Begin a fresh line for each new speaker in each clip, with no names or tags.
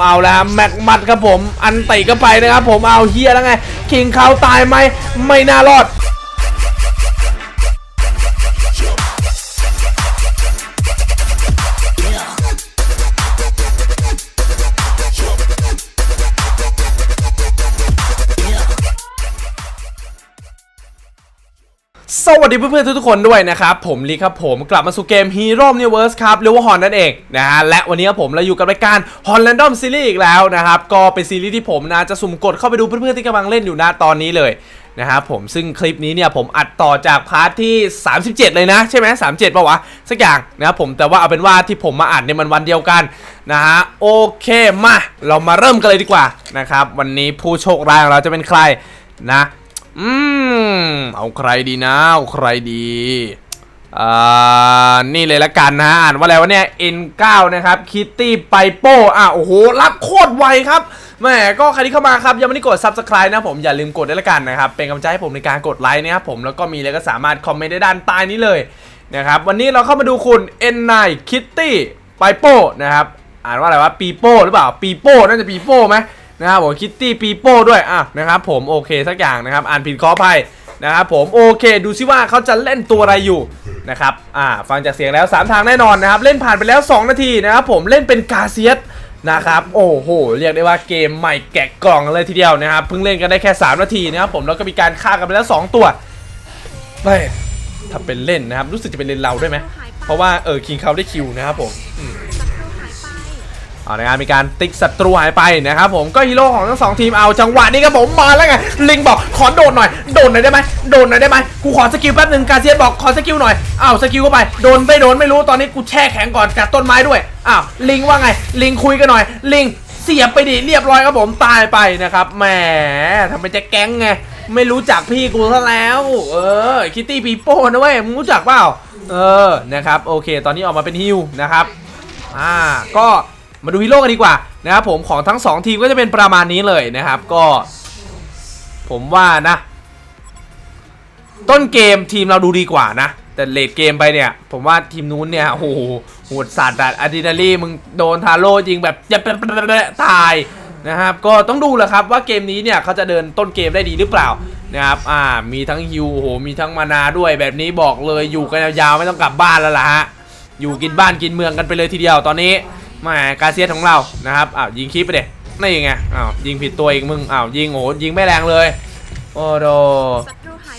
เอาแล้วแม็กมัดครับผม อันติก็ไปนะครับผมเอาเฮียแล้วไง คิงเขาตายไหมไม่น่ารอด วัสดีเพื่อนๆทุกๆคนด้วยนะครับผมลีครับผมกลับมาสู่เกม Hero Universe ครับหรือว่าฮอนนั่นเองนะฮะและวันนี้ครับผมเราอยู่กับรายการ Hon Random Series อีกแล้วนะครับก็เป็นซีรีส์ที่ผมนะจะสุ่มกดเข้าไปดูเพื่อนๆที่กำลังเล่นอยู่นะตอนนี้เลยนะครับผมซึ่งคลิปนี้เนี่ยผมอัดต่อจากพาร์ทที่ 37 เลยนะ ใช่ไหม37ป่าวะ สักอย่างนะครับผมแต่ว่าเอาเป็นว่าที่ผมมาอัดเนี่ยมันวันเดียวกันนะฮะโอเคมาเรามาเริ่มกันเลยดีกว่านะครับวันนี้ผู้โชคร้ายของเราจะเป็นใครนะ อืม เอาใครดีนะ เอาใครดี อ่า นี่เลยละกันนะอ่านว่าอะไรวะเนี่ย N9 นะครับ คิตตี้ไปโป้อะโอ้โห รับโคตรไวครับแหมก็ใครที่เข้ามาครับยังไม่ได้กด Subscribe นะผมอย่าลืมกดด้วยละกันนะครับ เป็นกำลังใจให้ผมในการกดไลค์นะครับผมแล้วก็มีอะไรก็สามารถคอมเมนต์ได้ด้านใต้นี้เลยนะครับ วันนี้เราเข้ามาดูคุณ N9 Kitty ไปโป้นะครับ อ่านว่าอะไรวะปีโป้หรือเปล่าปีโป้น่าจะปีโป้ไหม นะครับผมคิตตี้ปีโป้ด้วยอะนะครับผมโอเคสักอย่างนะครับอ่านผิดขออภัยนะครับผมโอเคดูซิว่าเขาจะเล่นตัวอะไรอยู่นะครับอ่าฟังจากเสียงแล้ว 3 ทางแน่นอนนะครับเล่นผ่านไปแล้ว 2 นาทีนะครับผมเล่นเป็นกาเซียสนะครับโอ้โหเรียกได้ว่าเกมใหม่แกะกล่องเลยทีเดียวนะครับเพิ่งเล่นกันได้แค่ 3 นาทีนะครับผมแล้วก็มีการฆ่ากันไปแล้ว 2 ตัวไม่ถ้าเป็นเล่นนะครับรู้สึกจะเป็นเล่นเราด้วยไหมเพราะว่าเออคิงเขาได้คิวนะครับผม เอาในงานมีการติ๊กศัตรูหายไปนะครับผมก็ฮีโร่ของทั้งสองทีมเอาจังหวะนี้ครับผมมาแล้วไงลิงบอกขอโดดหน่อยโดดหน่อยได้ไหมโดดหน่อยได้ไหมกูขอสกิลแป๊บหนึ่งกาเซียนบอกขอสกิลหน่อยอ้าวสกิลเข้าไปโดนไม่โดนไม่รู้ตอนนี้กูแช่แข็งก่อนกัดต้นไม้ด้วยอ้าวลิงว่าไงลิงคุยกันหน่อย ลิงเสียบไปดิเรียบร้อยครับผมตายไปนะครับแหมทำไมจะแก๊งไงไม่รู้จักพี่กูซะแล้ว เออคิตตี้ปีโป้นะเว้ยมึงรู้จักเปล่าเออนะครับโอเค ตอนนี้ออกมาเป็นฮิวนะครับอ่าก็ มาดูฮีโร่กันดีกว่านะครับผมของทั้ง 2 ทีมก็จะเป็นประมาณนี้เลยนะครับก็ ผมว่านะ ต้นเกมทีมเราดูดีกว่านะ แต่เลดเกมไปเนี่ย ผมว่าทีมนู้นเนี่ยโอ้โหโหดสัตว์อะอะดรีนาลีมึงโดนทาโร่ยิงแบบจะตายนะครับก็ต้องดูแหละครับว่าเกมนี้เนี่ยเขาจะเดินต้นเกมได้ดีหรือเปล่านะครับอ่ามีทั้งฮิวโอ้โหมีทั้งมานาด้วยแบบนี้บอกเลยอยู่กันยาวๆไม่ต้องกลับบ้านแล้วล่ะฮะอยู่กินบ้านกินเมืองกันไปเลยทีเดียวตอนนี้ แหมกาเซียสของเรานะครับอ้าวยิงคลิปไปเด็นี่ไงอ้าวยิงผิดตัวอีกมึงอ้าวยิงโอ้ยิงไม่แรงเลย โอ้โด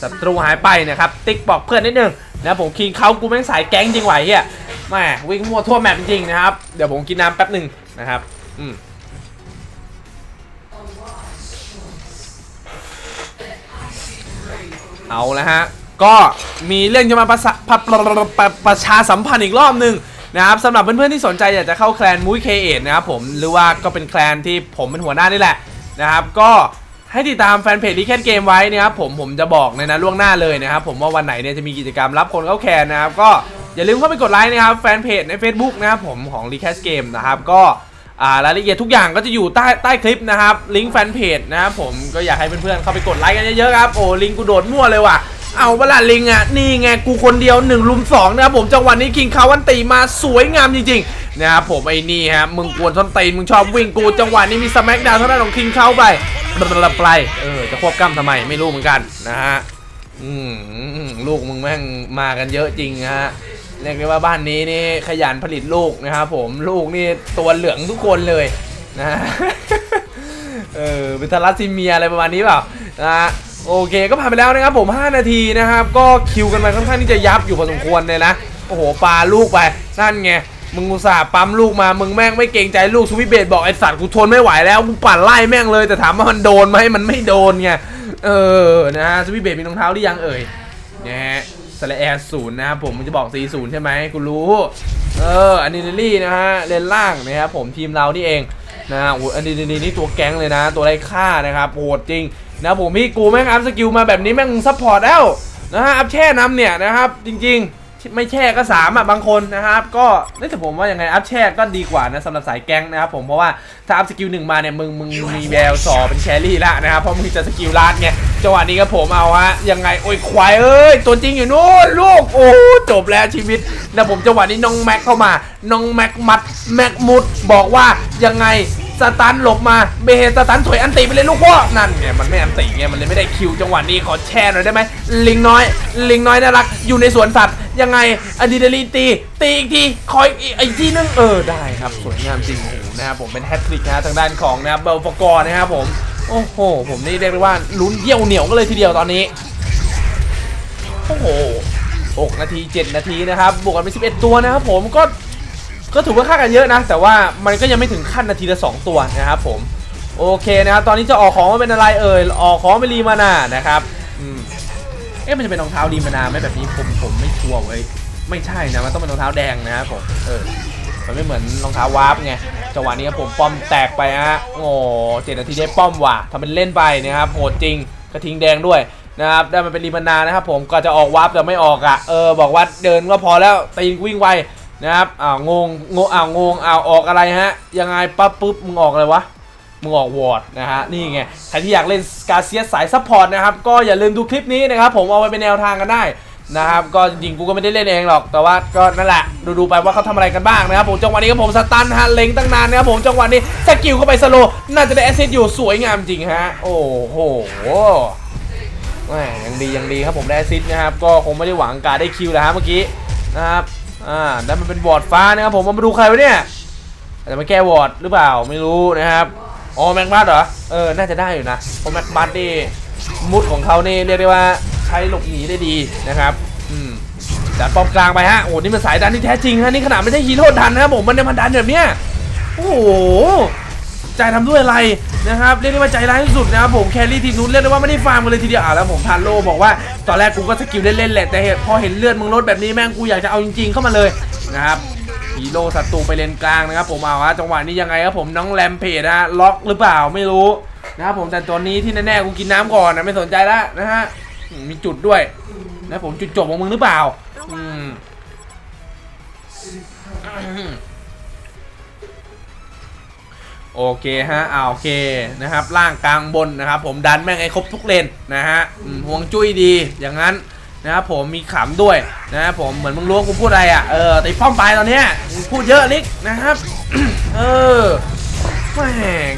ศัตรูหายไปนะครับติ๊กบอกเพื่อนนิดนึงนะผมคิงเขากูแม่งสายแก๊งจริงไหวเฮียแหมวิ่งมั่วทั่วแมปจริงนะครับ เดี๋ยวผมกินน้ำแป๊บหนึ่งนะครับอืมเอาละฮะ ก็มีเรื่องจะมาประสาประประประประชาสัมพันธ์อีกรอบหนึ่ง นะครับสำหรับเพื่อนๆที่สนใจอยากจะเข้าแคลนมุ้ยเคเอทนะครับผมหรือว่าก็เป็นแคลนที่ผมเป็นหัวหน้านี่แหละนะครับก็ให้ติดตามแฟนเพจรีแคทเกมไว้นะครับผมผมจะบอกในนั้นล่วงหน้าเลยนะครับผมว่าวันไหนเนี่ยจะมีกิจกรรมรับคนเข้าแคลนนะครับก็อย่าลืมเข้าไปกดไลค์นะครับแฟนเพจใน Facebook นะครับผมของรีแคทเกมนะครับก็รายละเอียดทุกอย่างก็จะอยู่ใต้ใต้คลิปนะครับลิงก์แฟนเพจนะครับผมก็อยากให้เพื่อนๆเข้าไปกดไลค์กันเยอะๆครับโอ้ลิงก์กูโดดมั่วเลยว่ะ เอาเวลาลิงอะนี่ไงกูคนเดียวหนึ่งลุมสองนะครับผมจังหวะนี้คิงคาวันตีมาสวยงามจริงๆนะครับผมไอ้นี่ฮะมึงกวนส้นตีนมึงชอบวิ่งกูจังหวะนี้มีสแม็กดาวเท่านั้นของคิงเข้าไประไปเออจะควบกล้ำทำไมไม่รู้เหมือนกันนะฮะอืมลูกมึงแม่งมากันเยอะจริงฮะเรียกได้ว่าบ้านนี้นี่ขยันผลิตลูกนะครับผมลูกนี่ตัวเหลืองทุกคนเลยนะเออเป็นทารัสซีเมียอะไรประมาณนี้เปล่านะ โอเคก็ผ่านไปแล้วนะครับผม 5 นาทีนะครับ ก็คิวกันมาค่อนข้างที่จะยับอยู่พอสมควรเลยนะโอ้โหปาลูกไปนั่นไงมึงอุตส่าห์ปั๊มลูกมา มึงแม่งไม่เกรงใจลูกสวิเบดบอกไอสัตว์กูทนไม่ไหวแล้วกูปั่นไล่แม่งเลยแต่ถามว่ามันโดนไหมมันไม่โดนไงเออนะฮะสวิเบดมีรองเท้าหรือยังเอ่ยนะฮะสแลแอร์ศูนย์นะครับผมมันจะบอก40ใช่ไหมกูรู้เอออันนี้ลี่นะฮะเลนล่างนะครับผมทีมเรานี่เองนะฮะอ้อันนี้นี่ตัวแก๊งเลยนะ ตัวไร้ค่านะครับโหดจริง นะผมพี่กูแม่งอัพสกิลมาแบบนี้แม่งซัพพอร์ตแล้วนะฮะอัพแช่น้ำเนี่ยนะครับจริงๆ ไม่แช่ก็สามอะบางคนนะครับ ก็นี่แต่ผมว่ายังไงอัพแช่ก็ดีกว่านะสำหรับสายแก๊งนะครับผมเพราะว่าถ้าอัพสกิลหนึ่งมาเนี่ยมึงมึงมีแววสอเป็นแครี่ละนะครับเพราะมึงจะสกิลลาดไงจังหวะนี้ก็ผมเอาฮะยังไงโอ้ยควายเอ้ยตัวจริงอยู่นู้นลูกโอ้จบแล้วชีวิตนะผมจังหวะนี้น้องแม็กเข้ามาน้องแม็กมัดแม็กมุดบอกว่ายังไง สตันหลบมาเบเฮสตันถอยอันติไปเลยลูกพ่อนั่นไงมันไม่อันติไงมันเลยไม่ได้คิวจังหวะนี้ขอแช่หน่อยได้ไหมลิงน้อย ลิงน้อยน่ารักอยู่ในสวนสัตว์ยังไงอะดรีนาลีนตีตีอีกทีคอยอีกอีกทีนึงเออได้ครับสวยงามจริงโอ้นะครับผมเป็นแฮตทริกนะทางด้านของนะครับเบลฟกอร์นะครับผมโอ้โหผมนี่เรียกได้ว่าลุ้นเยี่ยวเหนียวก็เลยทีเดียวตอนนี้โอ้โห6นาที 7 นาทีนะครับบวกกันไป11 ตัวนะครับผมก็ ก็ถือว่าค่ากันเยอะนะ แต่ว่ามันก็ยังไม่ถึงขั้นนาทีละ2ตัวนะครับผม โอเคนะครับตอนนี้จะออกของมาเป็นอะไรเอ่ยออกของเป็นรีมานานะครับอืมเอ๊ะมันจะเป็นรองเท้ารีมานาไหมแบบนี้ผมผมไม่ชัวร์เว้ยไม่ใช่นะมันต้องเป็นรองเท้าแดงนะครับผมเออมันไม่เหมือนรองเท้าวาร์ปไงจังหวะนี้ครับผมป้อมแตกไปฮะโอ้เจ็ดนาทีได้ป้อมว่ะทำเป็นเล่นไปนะครับโหดจริงกระทิงแดงด้วยนะครับได้มาเป็นรีมานานะครับผมก็จะออกวาร์ปแต่ไม่ออกอะเออบอกว่าเดินก็พอแล้วตีนวิ่งไว นะครับอ้าวงงงงอ้าวงงอ้าวออกอะไรฮะ ยังไงปั๊บปุ๊บมึงออกอะไรวะมึงออกวอร์ดนะฮะนี่ไงใครที่อยากเล่นกาเซียสสายซัพพอร์ตนะครับก็อย่าลืมดูคลิปนี้นะครับผมเอาไว้เป็นแนวทางกันได้นะครับก็จริงกูก็ไม่ได้เล่นเองหรอกแต่ว่าก็นั่นแหละดูๆไปว่าเขาทำอะไรกันบ้างนะครับผมจังหวะนี้ก็ผมสตันฮะเล็งตั้งนานนะครับผมจังหวะนี้สกิลเข้าไปสโลน่าจะได้แอสซิสต์อยู่สวยงามจริงฮะโอ้โหแหมยังดียังดีครับผมได้แอสซิสต์นะครับก็คงไม่ได้หวังการได้คิวแล้วฮะเมื่อกี้นะครับ อ่าได้มันเป็นวอร์ดฟ้านะครับผมมาดูใครวะเนี่ยอาจจะมาแก้วอร์ดหรือเปล่าไม่รู้นะครับอ๋อแม็กบัสเหรอเออน่าจะได้อยู่นะเพราะแม็กบัสนี่มุดของเขานี่เรียกได้ว่าใช้หลบหนีได้ดีนะครับอืมจัดป้อมกลางไปฮะโอ้นี่มันสายดันที่แท้จริงฮะนี่ขนาดไม่ใช่ฮีโร่ดันนะครับผมมันได้มาดันแบบเนี้ยโอ้โหใจทำด้วยอะไร นะครับเรียกได้ว่าใจร้ายที่สุดนะครับผมแครี่ทีมนู้นเรียกได้ว่าไม่ได้ฟาร์มกันเลยทีเดียวอะแล้วผมทานโลบอกว่าตอนแรกกูก็สกิลเล่นๆแหละแต่พอเห็นเลือดมึงลดแบบนี้แม่งกูอยากจะเอาจริง ๆ เข้ามาเลยนะครับฮีโร่ศัตรูไปเลนกลางนะครับผมเอาฮะจังหวะนี้ยังไงครับผมน้องแรมเพจนะล็อกหรือเปล่าไม่รู้นะครับผมแต่ตัวนี้ที่แน่ๆกูกินน้ำก่อนนะไม่สนใจละนะฮะมีจุดด้วยนะผมจุดจบของมึงหรือเปล่าอืม โอเคฮะเอาโอเคนะครับล่างกลางบนนะครับผมดันแม่งไอ้ครบทุกเลนนะฮะห่วงจุ้ยดีอย่างนั้นนะครับผมมีขำด้วยนะครับผมเหมือนมึงรู้ว่ากูพูดอะไรอะเออตีป้อมไปตอนเนี้ยพูดเยอะลิกนะครับเออแหม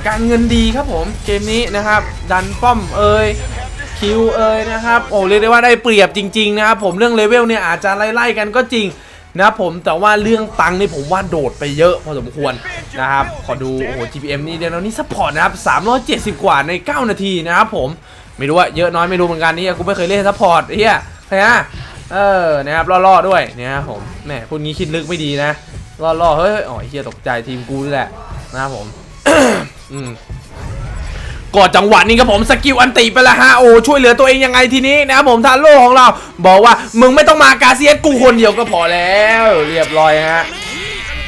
การเงินดีครับผมเกมนี้นะครับ ดันป้อมเอ่ยคิวเอ่ยนะครับโอ้เรียกได้ว่าได้เปรียบจริงๆนะครับผมเรื่องเลเวลเนี่ยอาจจะไล่ๆกันก็จริง นะครับผมแต่ว่าเรื่องตังค์นี่ผมว่าโดดไปเยอะพอสมควรนะครับขอดูโอ้โห GPM นี่เดี๋ยวนี้ซัพพอร์ตนะครับ370 กว่าใน 9 นาทีนะครับผมไม่รู้ว่าเยอะน้อยไม่รู้เหมือนกันนี่กูไม่เคยเล่นซัพพอร์ตเฮียใช่ไหมเออนะครับล่อๆด้วยเนี่ยผมแหมพูดงี้คิดลึกไม่ดีนะล่อๆเฮ้ยอ๋อเฮียตกใจทีมกูนี่แหละนะครับผมอืม กอดจังหวะนี้ครับผมสกิลอันติไปแล้วฮะโอ้ช่วยเหลือตัวเองยังไงทีนี้นะครับผมทาโร่ของเรา บอกว่ามึงไม่ต้องมากาเซียสกูคนเดียวก็พอแล้ว เรียบร้อยฮะ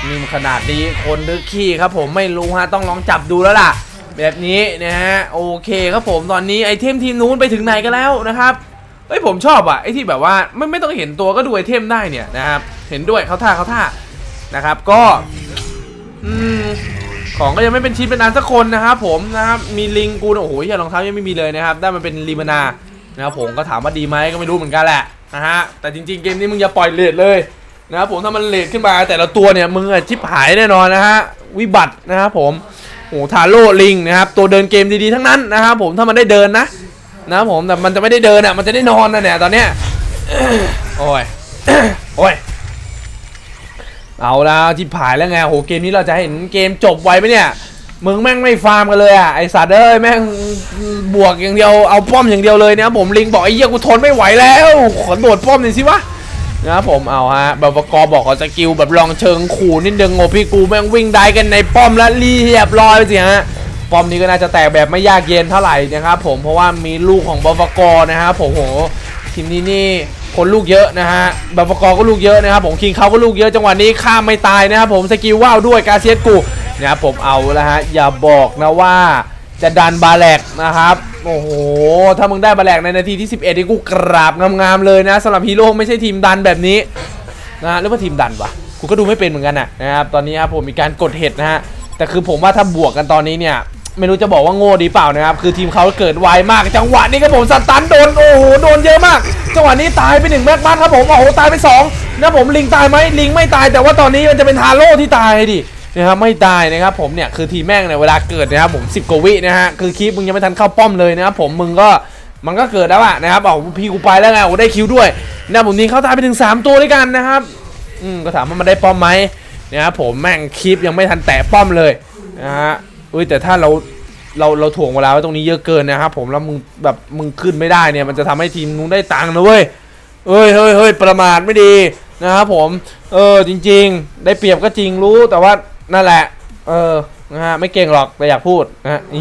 นี่มขนาดนี้คนดึกขี้ครับผมไม่รู้ฮะต้องลองจับดูแล้วล่ะ แบบนี้นะฮะโอเคครับผมตอนนี้ไอเทมทีมนู้นไปถึงไหนกันแล้วนะครับเอ้ยผมชอบอะไอที่แบบว่าไม่ไม่ต้องเห็นตัวก็ดูไอเทมได้เนี่ยนะครับเห็นด้วยเขาท่าเขาท่านะครับก็อืม ของก็ยังไม่เป็นชิ้นเป็นอันสักคนนะครับผมนะครับมีลิงกูโอ้โหอย่ารองเท้ายังไม่มีเลยนะครับได้มันเป็นลีมานานะครับผมก็ถามว่าดีไหมก็ไม่รู้เหมือนกันแหละนะฮะแต่จริงๆเกมนี้มึงอย่าปล่อยเลทเลยนะครับผมถ้ามันเลทขึ้นมาแต่ละตัวเนี่ยมึงอะชิบหายแน่นอนนะฮะวิบัตินะครับผมโอ้โหทาโร่ลิงนะครับตัวเดินเกมดีๆทั้งนั้นนะครับผมถ้ามันได้เดินนะนะครับผมแต่มันจะไม่ได้เดินอะมันจะได้นอนนะเนี่ยตอนเนี้ยโอ้ยโอ้ย เอาล้วที่ผายแล้วไงโหเกมนี้เราจะเห็นเกมจบไวไหมเนี่ยมึงแม่งไม่ฟาร์มกันเลยอะไอสัตว์เอ้ยแม่งบวกอย่างเดียวเอาป้อมอย่างเดียวเลยนะผมลิงบอกไอ้เหี้ยกูทนไม่ไหวแล้วขอโดดป้อมหน่อยสิวะนะผมเอาฮะแบบประกอบบอกขอสกิลแบบลองเชิงขู่นิดนึงโงพี่กูแม่งวิ่งได้กันในป้อมแล้วเรียบร้อยไปสิฮะป้อมนี้ก็น่าจะแตกแบบไม่ยากเย็นเท่าไหร่นะครับผมเพราะว่ามีลูกของบฟกนะครับผมโหทีมนี้นี่ คนลูกเยอะนะฮะบฟกอก็ลูกเยอะนะครับผมคิงเขาก็ลูกเยอะจังหวะนี้ข้ามไม่ตายนะครับผมสกิลว่าวด้วยกาเซียสกูนะครับผมเอาแล้วฮะอย่าบอกนะว่าจะดันบาแลกนะครับโอ้โหถ้ามึงได้บาแลกในนาทีที่ 11นี่กูกราบงามๆเลยนะสำหรับฮีโร่ไม่ใช่ทีมดันแบบนี้นะหรือว่าทีมดันวะกูก็ดูไม่เป็นเหมือนกันนะนะครับตอนนี้ครับผมมีการกดเห็ดนะฮะแต่คือผมว่าถ้าบวกกันตอนนี้เนี่ย ไม่รู้จะบอกว่าโง่ดีเปล่านะครับ คือทีมเขาเกิดไวมาก จังหวะนี้ครับผมสตันโดน โอ้โห โดนเยอะมาก จังหวะนี้ตายไปหนึ่งแม็กบัสครับผม โอ้โห ตายไปสองนะผมลิงตายไหมลิงไม่ตาย แต่ว่าตอนนี้มันจะเป็นทาโร่ที่ตายดินะครับไม่ตายนะครับผมเนี่ยคือทีแม่งเนี่ยเวลาเกิดนะครับผม10กวินะฮะคือคลิปมึงยังไม่ทันเข้าป้อมเลยนะครับผมมึงก็มันก็เกิดแล้วอะนะครับเอาพี่กูไปแล้วไงโอ้ได้คิวด้วยนะผมนี้เขาตายไปถึง 3 ตัวด้วยกันนะครับอืมก็ถามว่ามันได้ป้อมไหมนะครับผมแม่งคลิปยังไม่ทันแตะป้อมเลยนะฮะ อ้ยแต่ถ้าเราเราเราถ่วงเวลาไว้ตรงนี้เยอะเกินนะครับผมแล้วมึงแบบมึงขึ้นไม่ได้เนี่ย มันจะทำให้ทีมนู้นได้ตังค์นะเว้ยเอ้ยเฮ้ยเฮ้ยประมาทไม่ดีนะครับผมเออจริง ๆ ได้เปรียบก็จริงรู้แต่ว่านั่นแหละ เออนะฮะไม่เก่งหรอกแต่อยากพูดนะฮะอี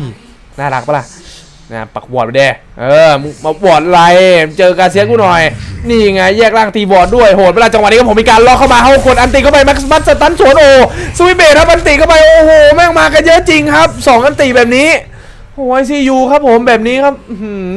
น่ารักปะล่ะ นะปักบอร์ดไปเด้เออมาบอร์ดไรเจอการเสียกูหน่อย นี่ไงแยกร่างตีบอร์ดด้วยโหดเวลาจังหวะนี้ก็ผมมีการล็อกเข้ามาเข้ากดอันติเข้าไปแม็กซ์บัตสตันสวนโอสวิเบทครับอันติเข้าไปโอ้โหแม่งมากันเยอะจริงครับสองอันติแบบนี้โอ้ยซียูครับผมแบบนี้ครับ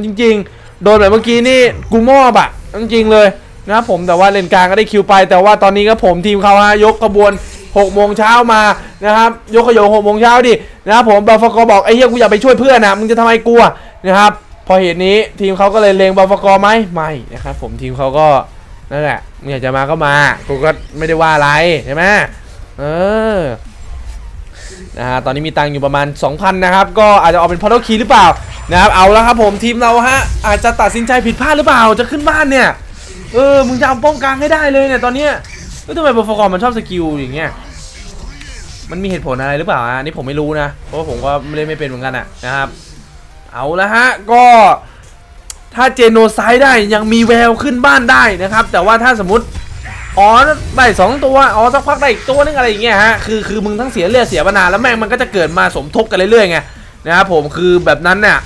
จริง ๆ โดนแบบเมื่อกี้นี่กูมอบอะจริงๆเลยนะครับผมแต่ว่าเลนกลางก็ได้คิวไป แต่ว่าตอนนี้ก็ผมทีมเขาฮะยกขบวน 6โมงเช้ามานะครับยกขยง6โมงเช้าดินะครับผมบาฟกบอกไอ้เหี้ยกูอยากไปช่วยเพื่อนนะมึงจะทำไมกลัวนะครับพอเหตุนี้ทีมเขาก็เลยเลงบาฟกไหมไม่นะครับผมทีมเขาก็นั่นแหละมึงอยากจะมาก็มากูก็ไม่ได้ว่าอะไรใช่ไหมเออนะฮะตอนนี้มีตังค์อยู่ประมาณ 2,000นะครับก็อาจจะออกเป็นพอดคีหรือเปล่านะครับเอาแล้วครับผมทีมเราฮะอาจจะตัดสินใจผิดพลาดหรือเปล่าจะขึ้นบ้านเนี่ยเออมึงจะเอาป้องกลางให้ได้เลยเนี่ยตอนเนี้ย เอ้ยทำไมบาฟกมันชอบสกิลอย่างเงี้ยมันมีเหตุผลอะไรหรือเปล่าอะอันนี่ผมไม่รู้นะ เพราะว่าผมก็ไม่ได้ไม่เป็นเหมือนกันอะนะครับ เอาละฮะ ก็ถ้าเจโนไซด์ได้ยังมีแววขึ้นบ้านได้นะครับ แต่ว่าถ้าสมมติอ๋อได้สองตัวอ๋อสักพักได้อีกตัวนึงอะไรอย่างเงี้ยฮะคือคือมึงทั้งเสียเลือดเสียมานานแล้วแม่งมันก็จะเกิดมาสมทบกันเรื่อยๆไงนะครับผมคือแบบนั้นเนี่ย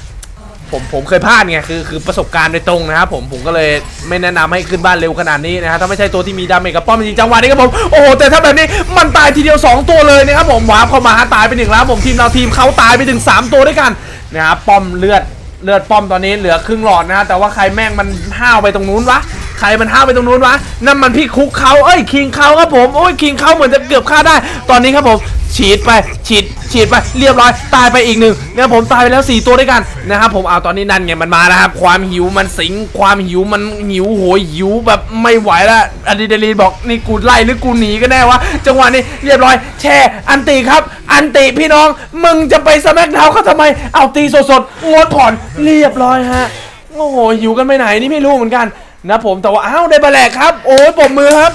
ผมผมเคยพลาดไงคือคือประสบการณ์โดยตรงนะครับผมผมก็เลยไม่แนะนำให้ขึ้นบ้านเร็วขนาดนี้นะฮะถ้าไม่ใช่ตัวที่มีดาเมจกับป้อมจริงจังหวะนี้ครับผมโอ้โหแต่ถ้าแบบนี้มันตายทีเดียว 2 ตัวเลยนะครับผมวาร์ปเข้ามาฮะตายไปหนึ่งแล้วผมทีมเราทีมเขาตายไปถึง 3 ตัวด้วยกันนะครับป้อมเลือดเลือดป้อมตอนนี้เหลือครึ่งหลอดนะฮะแต่ว่าใครแม่งมันห้าวไปตรงนู้นวะใครมันห้าวไปตรงนู้นวะนั่นมันพี่คุกเขาเอ้ยคิงเขาครับผมโอ้ยคิงเขาเหมือนจะเกือบฆ่าได้ ตอนนี้ครับผม ฉีดไปฉีดฉีดไปเรียบร้อยตายไปอีกหนึ่งเนะครับผมตายไปแล้ว 4 ตัวด้วยกันนะครับผมเอาตอนนี้นั่นไงมันมาแล้วครับความหิวมันสิงความหิวมันหิวโหยหิวแบบไม่ไหวแล้วอะดรีนาลีนบอกนี่กูไล่หรือกูหนีกันแน่วะจังหวะนี้เรียบร้อยแช่อันติครับ อันติพี่น้องมึงจะไปสแมกดาวเขาทำไมเอาตีสดๆงดผ่อนเรียบร้อยฮะโอ้โหหิวกันไปไหนนี่ไม่รู้เหมือนกันนะผมแต่ว่าอ้าวได้บาแลกครับ โอ้ยปรบมือครับ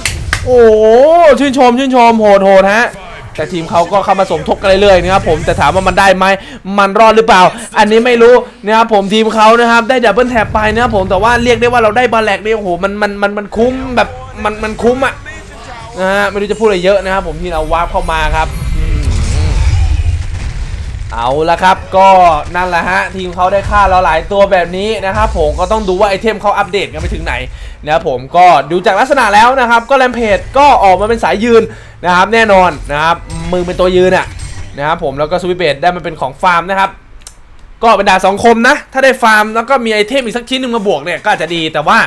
โอ้ชื่นชมชื่นชมโหดโหดฮะ แต่ทีมเขาก็เข้ามาสมทบกันเรื่อยๆนะครับผมแต่ถามว่ามันได้ไหมมันรอดหรือเปล่า อันนี้ไม่รู้นะครับผมทีมเขานะครับได้ดับเบิลแท็บไปนะครับผมแต่ว่าเรียกได้ว่าเราได้บาแลกเนี่ยโอ้โหมันมันมันมันคุ้มแบบมันมันคุ้มอะนะฮะไม่รู้จะพูดอะไรเยอะนะครับผมที่เราวาร์ปเข้ามาครับ เอาละครับก็นั่นแหละฮะทีมเขาได้ฆ่าเราหลายตัวแบบนี้นะครับผมก็ต้องดูว่าไอเทมเขาอัปเดตกันไปถึงไหนนะครับผมก็ดูจากลักษณะแล้วนะครับ ก็แรมเพจก็ออกมาเป็นสายยืนนะครับแน่นอนนะครับมึงเป็นตัวยืนอะนะครับผมแล้วก็สวิเบดได้มาเป็นของฟาร์มนะครับก็เป็นดาสองคมนะ ถ้าได้ฟาร์มแล้วก็มีไอเทมอีกสักชิ้นหนึ่งมาบวกเนี่ยก็อาจจะดีแต่ว่า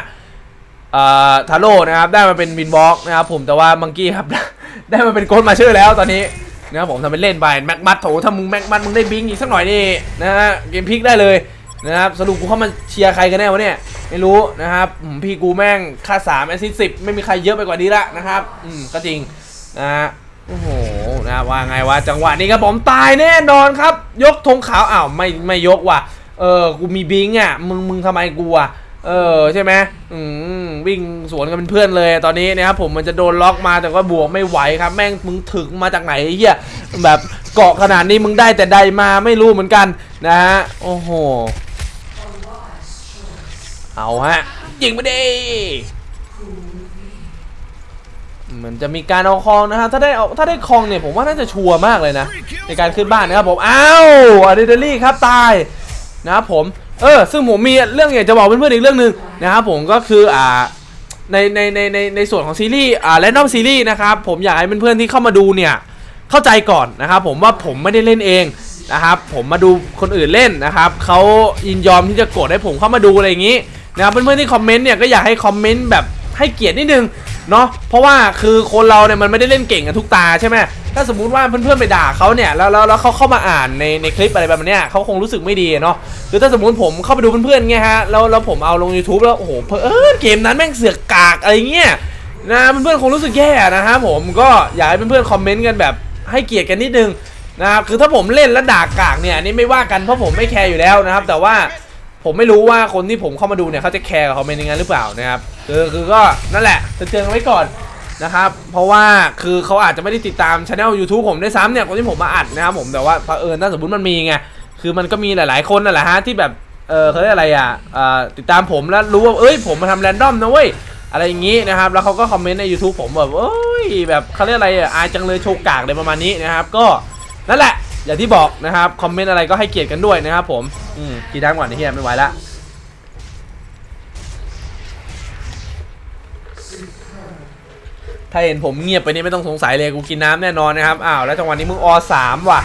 ทาโร่นะครับได้มาเป็นวินบล็อกนะครับผมแต่ว่ามังกี้ครับได้มาเป็นโกดมาชื่อแล้วตอนนี้ นะครับผมทำเป็นเล่นไปแม็กมัดโถถ้ามึงแม็กมัดมึงได้บิงอีกสักหน่อยนี่นะฮะเกมพลิกได้เลยนะครับสรุปกูเข้ามาเชียร์ใครกันแน่วะเนี่ยไม่รู้นะครับพี่กูแม่งค่า3แอซิสต์สิไม่มีใครเยอะไปกว่านี้ละนะครับอืมก็จริงนะฮะโอ้โหนะว่าไงวะจังหวะนี้ครับผมตายแน่นอนครับ ยกธงขาวอ้าวไม่ไม่ยกว่ะเออกูมีบิงอะมึงมึงทำไมกูอะ เออใช่ไหมอืมวิ่งสวนกันเป็นเพื่อนเลย ตอนนี้นะครับผมมันจะโดนล็อกมาแต่ว่าบวกไม่ไหวครับ แม่งมึงถึงมาจากไหนเฮียแบบเกาะขนาดนี้มึงได้แต่ใดมาไม่รู้เหมือนกันนะฮะโอ้โหเอาฮะยิงไปดิเหมือนจะมีการเอาคลองนะฮะถ้าได้เอาถ้าได้คลองเนี่ยผมว่าน่าจะชัวร์มากเลยนะในการขึ้นบ้านนะครับผมอ้าวอะดรีนาลีครับตายนะครับผม เออซึ่งผมมีเรื่องอยากจะบอกเพื่อนๆอีกเรื่องหนึ่งนะครับผมก็คืออ่าในในในในในส่วนของซีรีส์อ่าแรนดอมซีรีส์นะครับผมอยากให้เพื่อนๆที่เข้ามาดูเนี่ยเข้าใจก่อนนะครับผมว่าผมไม่ได้เล่นเองนะครับผมมาดูคนอื่นเล่นนะครับเขายินยอมที่จะกดให้ผมเข้ามาดูอะไรอย่างนี้นะครับเพื่อนๆที่คอมเมนต์เนี่ยก็อยากให้คอมเมนต์แบบให้เกียรตินิดนึง เนาะเพราะว่าคือคนเราเนี่ยมันไม่ได้เล่นเก่งกันทุกตาใช่ไหมถ้าสมมุติว่าเพื่อนๆไปด่าเขาเนี่ยแล้วแล้วเขาเข้ามาอ่านในในคลิปอะไรแบบเนี้ยเขาคงรู้สึกไม่ดีเนาะหรือถ้าสมมติผมเข้าไปดูเพื่อนๆเงี้ยฮะแล้วแล้วผมเอาลง YouTube แล้วโอ้โหเพอเออเกมนั้นแม่งเสือกกากอะไรเงี้ยนะเพื่อนๆคงรู้สึกแย่นะฮะผมก็อยากให้เพื่อนๆคอมเมนต์กันแบบให้เกียรติกันนิดนึงนะครับคือถ้าผมเล่นแล้วด่ากากเนี่ยนี่ไม่ว่ากันเพราะผมไม่แคร์อยู่แล้วนะครับ แต่ว่าผมไม่รู้ว่าคนที่ผมเข้ามาดูเนี่ยเขาจะแคร์กับคอมเมนต์ย่างนั้นหรือเปล่านะครับ คือคือก็นั่นแหละเตือนๆกันไว้ก่อนนะครับ เพราะว่าคือเขาอาจจะไม่ได้ติดตามช anel YouTube ผมได้ซ้ำเนี่ยคนที่ผมมาอัดนะครับผมแต่ว่าเผอิญถ้าสมมติมันมีไงคือมันก็มีหลายๆคนนั่นแหละฮะที่แบบเออเขาเรียกอะไรอะออติดตามผมแล้วรู้ว่าเอ้ยผมมาทำแรนดอมนะเว้ยอะไรอย่างนี้นะครับ แล้วเขาก็คอมเมนต์ใน YouTube ผมแบบเอ้ยแบบเขาเรียกอะไรอะอายจังเลยโชว์กากเลยประมาณนี้นะครับ ก็นั่นแหละอย่างที่บอกนะครับคอมเมนต์อะไรก็ให้เกียรติกันด้วยนะครับผมอืมกี่ดังก่อนไอ้เฮียไม่ไหวละ ถ้าเห็นผมเงียบไปนี่ไม่ต้องสงสัยเลยกูกินน้ำแน่นอนนะครับ อ้าวแล้วจังหวะนี้มึงอสามว่ะ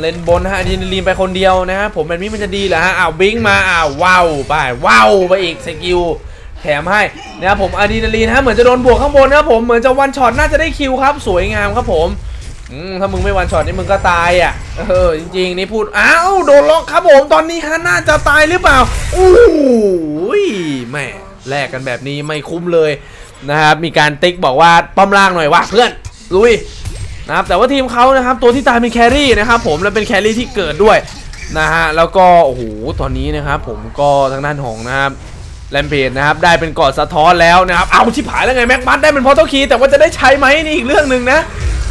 เล่นบนฮะอะดรีนาลีนไปคนเดียวนะครับผมแบบนี้มันจะดีเหรอฮะอ้าวบิงมาอ้าวว้าวไปว้าวไปอีกสกิลแถมให้นะครับผมอะดรีนาลีนฮะเหมือนจะโดนบวกข้างบนนะครับผมเหมือนจะวันช็อตน่าจะได้คิวครับ สวยงามครับผมอืมถ้ามึงไม่วันช็อตนี่มึงก็ตายอะเออจริงๆนี่พูดอ้าวโดนล็อกครับผมตอนนี้ฮะน่าจะตายหรือเปล่าอู้ยแหม่แลกกันแบบนี้ไม่คุ้มเลย นะครับมีการติ๊กบอกว่าป้อมล่างหน่อยว่ะเพื่อนลุยนะครับแต่ว่าทีมเขานะครับตัวที่ตายเป็นแครี่นะครับผมและเป็นแครี่ที่เกิดด้วยนะฮะแล้วก็โอ้โหตอนนี้นะครับผมก็ทางด้านของนะครับแลมเพจนะครับได้เป็นกอดสะท้อนแล้วนะครับเอาชิบหายแล้วไงแม็กมัดได้เป็นพอเทคีแต่ว่าจะได้ใช้ไหมนี่อีกเรื่องหนึ่งนะ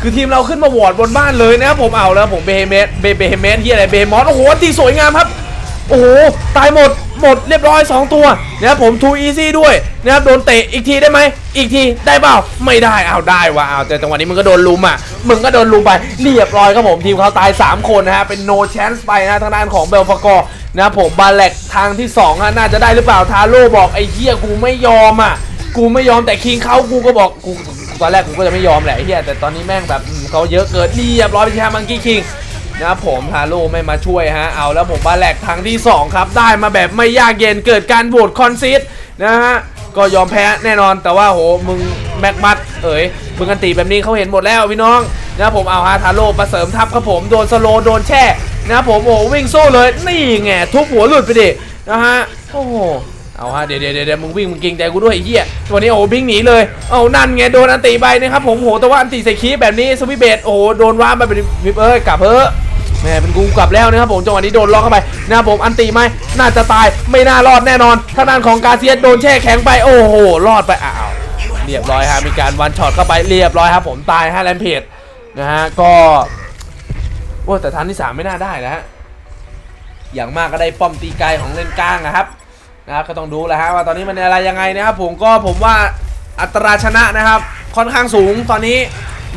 คือทีมเราขึ้นมาวอร์ดบนบ้านเลยนะครับผมเอาแล้วผมเบเฮเมสเบเบเฮเมสที่อะไรเบมอสโอ้โหตีสวยงามครับโอ้โหตายหมด หมดเรียบร้อย 2 ตัวนะครับผมทูอีซี่ด้วยนะครับโดนเตะอีกทีได้ไหมอีกทีได้เปล่าไม่ได้เอาได้ว่ะเอาแต่จังหวะนี้มึงก็โดนลุมอะมึงก็โดนลุมไปเรียบร้อยครับผมทีมเขาตาย 3 คนนะฮะเป็น no chance ไปนะทางด้านของเบลฟากอร์นะครับผมบาเล็กทางที่2ฮะน่าจะได้หรือเปล่าทาโร่บอกไอ้เหี้ยกูไม่ยอมอะกูไม่ยอมแต่คิงเขากูก็บอกกูตอนแรกกูก็จะไม่ยอมแหละเฮียแต่ตอนนี้แม่งแบบเขาเยอะเกินเรียบร้อยเป็นแชมังกี้คิง นะครับผมฮาโลไม่มาช่วยฮะเอาแล้วผมบาแลกทางที่ 2 ครับ ได้มาแบบไม่ยากเย็นเกิดการโหวตคอนซิสนะฮะก็ยอมแพ้แน่นอนแต่ว่าโหมึงแม็กมัดเอ๋ยมึงกันตีแบบนี้เขาเห็นหมดแล้วพี่น้องนะครับผมเอาฮาทาโร่มาเสริมทัพครับผมโดนสโลโดนแช่นะครับผมโอ้โหวิ่งสู้เลยนี่ไงทุบหัวหลุดไปดินะฮะโอ้เอาฮะเดี๋ยวเดี๋ยวเดี๋ยวมึงวิ่งมึงเกรงใจกูด้วยไอ้เหี้ยตัวนี้โอ้โหบิงหนีเลยเอานั่นไงโดนอันตีไปนะครับผมโหแต่ว่าอันตีใส่คีแบบนี้สวิเบตโอ้โดนว่ามาเป็นวิบเอ้ยกลับเพ้อ แม่เป็นกูกลับแล้วนะครับผมจังหวะนี้โดนล็อกเข้าไปนะครับผมอันตีไหมน่าจะตายไม่น่ารอดแน่นอนทางด้านของกาเซียสโดนแช่แข็งไปโอ้โหรอดไปอ้าวเรียบร้อยฮะมีการวันช็อตเข้าไปเรียบร้อยครับผมตายฮะแลมเพจนะฮะก็โอ้แต่ทันที่สามไม่น่าได้นะฮะอย่างมากก็ได้ป้อมตีไกลของเลนกลางนะครับนะก็ต้องดูแหละฮะว่าตอนนี้มันอะไรยังไงนะครับผมก็ผมว่าอัตราชนะนะครับ ค่อนข้างสูงตอนนี้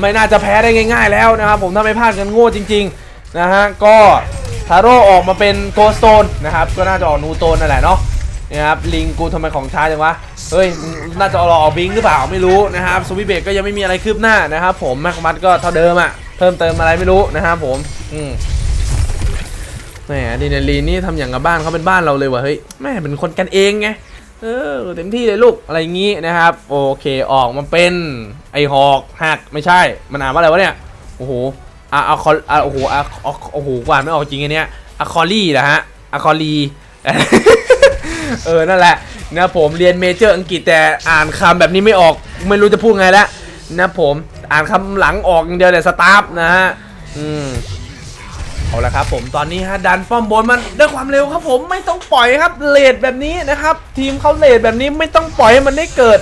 ไม่น่าจะแพ้ได้ง่าย ๆ แล้วนะครับผมถ้าไม่พลาดกันโง่จริง ๆ นะฮะก็ทาโร่ออกมาเป็นโกสโตนนะครับก็น่าจะออกนูโตนนั่นแหละเนาะนะครับลิงกูทำไมของช้าจังวะเฮ้ยน่าจะรอออกบิงหรือเปล่าไม่รู้นะครับสวิเบกก็ยังไม่มีอะไรคืบหน้านะครับผมแม็กมัดก็เท่าเดิมอะเพิ่มเติมอะไรไม่รู้นะครับผมอืมแหมดีเนลีนี่ทำอย่างกับบ้านเขาเป็นบ้านเราเลยวะเฮ้ยแม่เป็นคนกันเองไงเออเต็มที่เลยลูกอะไรอย่างงี้นะครับ โอเคออกมาเป็นไอหอกหักไม่ใช่มันอ่านว่าอะไรวะเนี่ยโอ้โห อะอะคออะโอ้โหอะอะโอ้โหกวานไม่ออกจริงไอเนี้ยอะคอลี่นะฮะอะคอลีเออ นั่นแหละนะผมเรียนเมเจอร์อังกฤษแต่อ่านคำแบบนี้ไม่ออกไม่รู้จะพูดไงแล้วนะผมอ่านคำหลังออกอย่างเดียวแต่สตาฟนะฮะอืมเอาละครับผมตอนนี้ฮะดันป้อมบนมันด้วยความเร็วครับผมไม่ต้องปล่อยครับเลดแบบนี้นะครับ ทีมเขาเลดแบบนี้ไม่ต้องปล่อยให้มันได้เกิด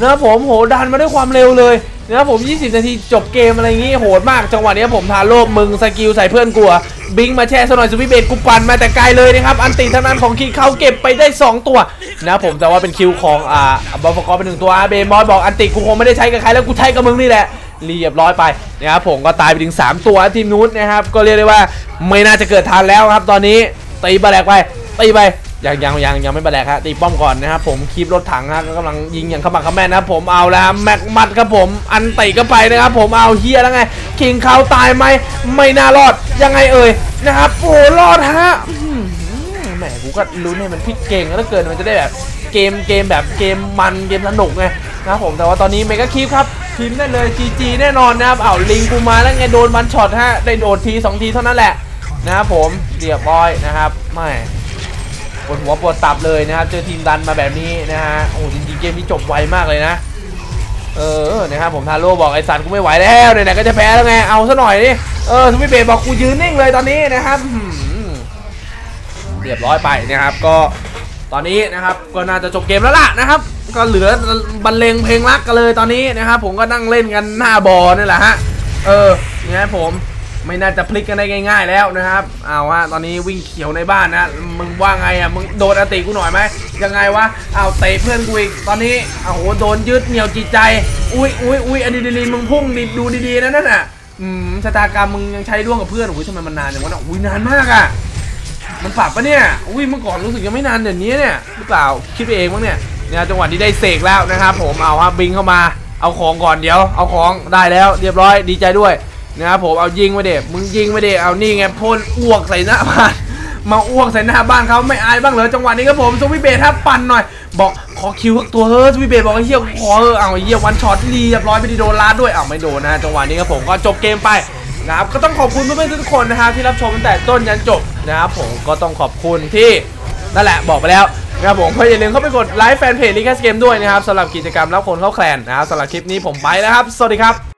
นะครับผมโหดันมาด้วยความเร็วเลย นะครับผม 20 นาทีจบเกมอะไรอย่างงี้โหดมาก จังหวะนี้ผมทาโลบมึงสกิลใส่เพื่อนกลัว บิงมาแช่ซะหน่อยสุวิเบตกูปั่นมาแต่ไกลเลยนะครับ อันติทางนั้นของคิงเขาเก็บไปได้ 2 ตัวนะครับผมแต่ว่าเป็นคิวของอ่าบอลฟกอเป็นหนึ่งตัวอาเบมอสบอกอันติกูคงไม่ได้ใช้กับใครแล้วกูใช้กับมึงนี่แหละเรียบร้อยไปนะครับผมก็ตายไปถึง 3 ตัวทีมนู้นนะครับก็เรียกได้ว่าไม่น่าจะเกิดทันแล้วครับ ตอนนี้ตีบาแลกไปตีไป ยังยังยังยังไม่บาแลกครับตีป้อมก่อนนะครับผมคีบรถถังครับกำลังยิงอย่างขมักขม้นนะครับผมเอาแล้วแม็กมัดครับผมอันติก็ไปนะครับผมเอาเฮียแล้วไงคิงเขาตายไหมไม่น่ารอดยังไงเอ่ยนะครับโอ้รอดฮะแหมกูก็ลุ้นให้มันพลิกเก่งแล้วเกินมันจะได้แบบเกมเกมแบบเกมมันเกมสนุกไงนะครับผมแต่ว่าตอนนี้เมกาคีฟครับพิมพ์ได้เลย GG แน่นอนนะครับเอาลิงกูมาแล้วไงโดนมันช็อตฮะได้โดดทีสองทีเท่านั้นแหละนะครับผมเรียบร้อยนะครับไม่ ปวดหัวปวดตับเลยนะครับ เจอทีมดันมาแบบนี้นะฮะ โอ้จริงๆเกมนี้จบไวมากเลยนะ เออ นะครับผมทาโร่บอกไอสันกูไม่ไหวแล้วไหนๆก็จะแพ้แล้วไง เอาซะหน่อยดิ เออทูบิเบบอกกูยืนนิ่งเลยตอนนี้นะครับเรียบร้อยไปนะครับ ก็ตอนนี้นะครับก็น่าจะจบเกมแล้วล่ะนะครับ ก็เหลือบรรเลงเพลงรักกันเลยตอนนี้นะครับ ผมก็นั่งเล่นกันหน้าบอนี่แหละฮะ เออเนี่ยผม ไม่น่าจะพลิกกันได้ง่าย ๆ แล้วนะครับเอาฮะตอนนี้วิ่งเขียวในบ้านนะมึงว่าไงอะมึงโดนอติกูหน่อยไหมยังไงวะเอาเตะเพื่อนกูอีกตอนนี้เอาโหโดนยึดเหนี่ยวจิตใจ อุ้ยอุ้ยอุ้ยอะดรีนาลีนมึงพุ่งดิดูดีๆนะนั่นน่ะอืมชะตากรรมมึงยังใช้ร่วมกับเพื่อนโอ้ยทำไมมันนานอย่างวะน่ะอุ้ยนานมากอะมันปรับปะเนี่ยอุ้ยเมื่อก่อนรู้สึกยังไม่นานเดี๋ยวนี้เนี่ยหรือเปล่าคิดไปเองมั้งเนี่ยเนี่ยจังหวะที่ได้เสกแล้วนะครับผมเอาครับบิงเข้ามาเอาของก่อนเดี๋ยว เอาของได้แล้วเรียบร้อยดีใจด้วย นะครับผมเอายิงไปเด็มึงยิงไปเด็เอานี่ไงพ่นอ้วกใส่หน้าบ้าน มาอ้วกใส่หน้าบ้านเขาไม่อายบ้างเหรอจังหวะนี้ครับผมสวิเบทถ้าปั่นหน่อย บอกขอคิวสักตัวเฮ้ยสวิเบทบอกไอ้เหี้ยขอเออเอาไอ้เหี้ยวันช็อตเรียบร้อยไม่ได้โดนลาดด้วยเอาไม่โดนนะจังหวะนี้ครับผมก็จบเกมไปนะครับก็ต้องขอบคุณเพื่อนๆทุกคนนะครับที่รับชมตั้งแต่ต้นยันจบนะครับผมก็ต้องขอบคุณที่นั่นแหละบอกไปแล้วนะครับผมก็อย่าลืมเข้าไปกดไลค์แฟนเพจลิคัสเกมด้วยนะครับสำหรับกิจกรรมรับคนเข้าแคลนนะครับสำหรับคลิปนี้ผมไปแล้วครับ สวัสดีครับ